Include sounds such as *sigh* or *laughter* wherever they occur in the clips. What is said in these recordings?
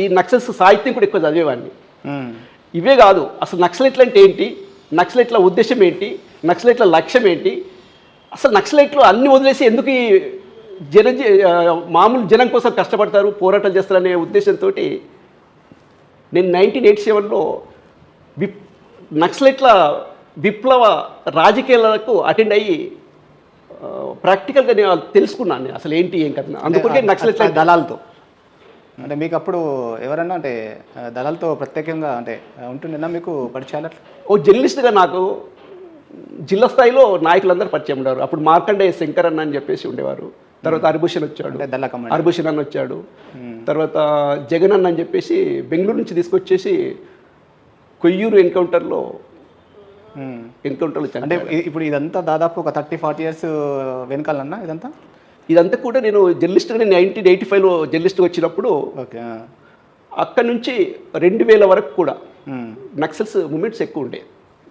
ఈ నక్సల్స్ సాహిత్యం కూడా ఎక్కువ చదివేవాడిని. ఇవే కాదు అసలు నక్సలైట్లు అంటే ఏంటి? నక్సలైట్ల ఉద్దేశం ఏంటి? నక్సలైట్ల లక్ష్యం ఏంటి? అసలు నక్సలైట్లు అన్ని వదిలేసి ఎందుకు ఈ జన మామూలు జనం కోసం కష్టపడతారు పోరాటాలు చేస్తారనే ఉద్దేశంతో నేను నైన్టీన్ ఎయిటీ సెవెన్లో విప్ నక్సలైట్ల విప్లవ రాజకీయాలకు అటెండ్ అయ్యి ప్రాక్టికల్గా నేను తెలుసుకున్నాను నేను. అసలు ఏంటి ఏం కదా అందుకే నక్సలైట్ల దళాలతో. అంటే మీకు అప్పుడు ఎవరన్నా అంటే దళాలతో ప్రత్యేకంగా అంటే ఉంటుండేనా మీకు పరిచయాలు ఓ జర్నలిస్ట్గా నాకు జిల్లా స్థాయిలో నాయకులందరూ పరిచయం ఉన్నారు అప్పుడు మార్కండేయ శంకర్ అన్న అని చెప్పేసి ఉండేవారు. తర్వాత హరిభూషణ్ వచ్చాడు. హరిభూషణ్ అన్న వచ్చాడు. తర్వాత జగన్ అన్న అని చెప్పేసి బెంగళూరు నుంచి తీసుకొచ్చేసి కొయ్యూరు ఎన్కౌంటర్లో. ఎన్కౌంటర్లో అంటే ఇప్పుడు ఇదంతా దాదాపు ఒక థర్టీ ఫార్టీ ఇయర్స్ వెనకాలన్నా ఇదంతా? ఇదంతా కూడా నేను జర్నలిస్ట్గా నేను నైన్టీన్ ఎయిటీ ఫైవ్లో జర్నలిస్ట్గా వచ్చినప్పుడు అక్కడి నుంచి రెండు వేల వరకు కూడా. నక్సల్స్ మూమెంట్స్ ఎక్కువ ఉండే.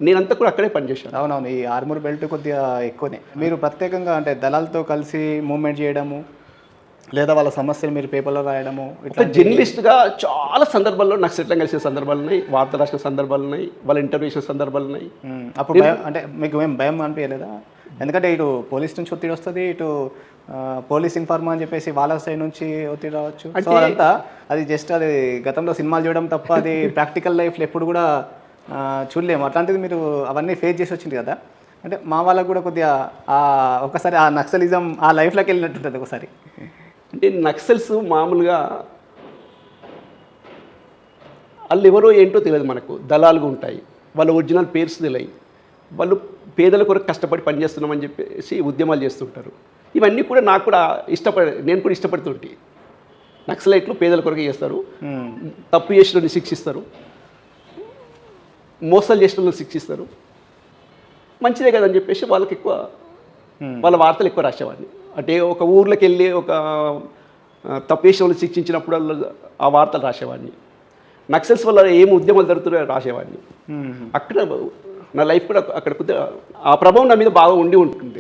నేనంతా కూడా అక్కడే పనిచేశాను. అవునవును ఈ ఆర్మూర్ బెల్ట్ కొద్దిగా ఎక్కువనే. మీరు ప్రత్యేకంగా అంటే దళాలతో కలిసి మూవ్మెంట్ చేయడము లేదా వాళ్ళ సమస్యలు మీరు పేపర్లో రాయడము ఇట్లా జర్నలిస్ట్గా చాలా సందర్భాల్లో నాకు సెటిల్ కలిసిన సందర్భాలు ఉన్నాయి వార్త రాసిన సందర్భాలు ఉన్నాయి వాళ్ళ ఇంటర్వ్యూ చేసిన సందర్భాలు ఉన్నాయి. అప్పుడు అంటే మీకు ఏం భయం అనిపించలేదా? ఎందుకంటే ఇటు పోలీస్ నుంచి ఒత్తిడి వస్తుంది ఇటు పోలీస్ ఇన్ఫార్మా అని చెప్పేసి వాళ్ళ సైడ్ నుంచి ఒత్తిడి రావచ్చు. సో అదంతా అది జస్ట్ అది గతంలో సినిమాలు చూడడం తప్ప అది *laughs* ప్రాక్టికల్ లైఫ్లో ఎప్పుడు కూడా చూడలేము. అట్లాంటిది మీరు అవన్నీ ఫేస్ చేసి వచ్చింది కదా? అంటే మా వాళ్ళకు కూడా కొద్దిగా ఆ ఒకసారి ఆ నక్సలిజం ఆ లైఫ్లోకి వెళ్ళినట్టుంటుంది ఒకసారి. అంటే నక్సల్స్ మామూలుగా వాళ్ళు ఎవరో ఏంటో తెలియదు మనకు. దళాలుగా ఉంటాయి. వాళ్ళ ఒరిజినల్ పేర్స్ తెలియదు. వాళ్ళు పేదల కొరకు కష్టపడి పనిచేస్తున్నామని చెప్పేసి ఉద్యమాలు చేస్తుంటారు. ఇవన్నీ కూడా నాకు కూడా ఇష్టపడ నేను కూడా ఇష్టపడుతుంటే. నక్సలైట్లు పేదల కొరకు చేస్తారు. తప్పు చేసిన శిక్షిస్తారు. మోసాలు చేసిన వాళ్ళని శిక్షిస్తారు. మంచిదే కదని చెప్పేసి వాళ్ళకి ఎక్కువ. వాళ్ళ వార్తలు ఎక్కువ రాసేవాడిని. అంటే ఒక ఊర్లోకి వెళ్ళి ఒక తప్పు చేసిన వాళ్ళని శిక్షించినప్పుడు వాళ్ళు ఆ వార్తలు రాసేవాడిని. నక్సల్స్ వల్ల ఏం ఉద్యమాలు జరుగుతున్నాయో రాసేవాడిని. అక్కడ నా లైఫ్ కూడా అక్కడ కొద్దిగా ఆ ప్రభావం నా మీద బాగా ఉండి ఉంటుంది.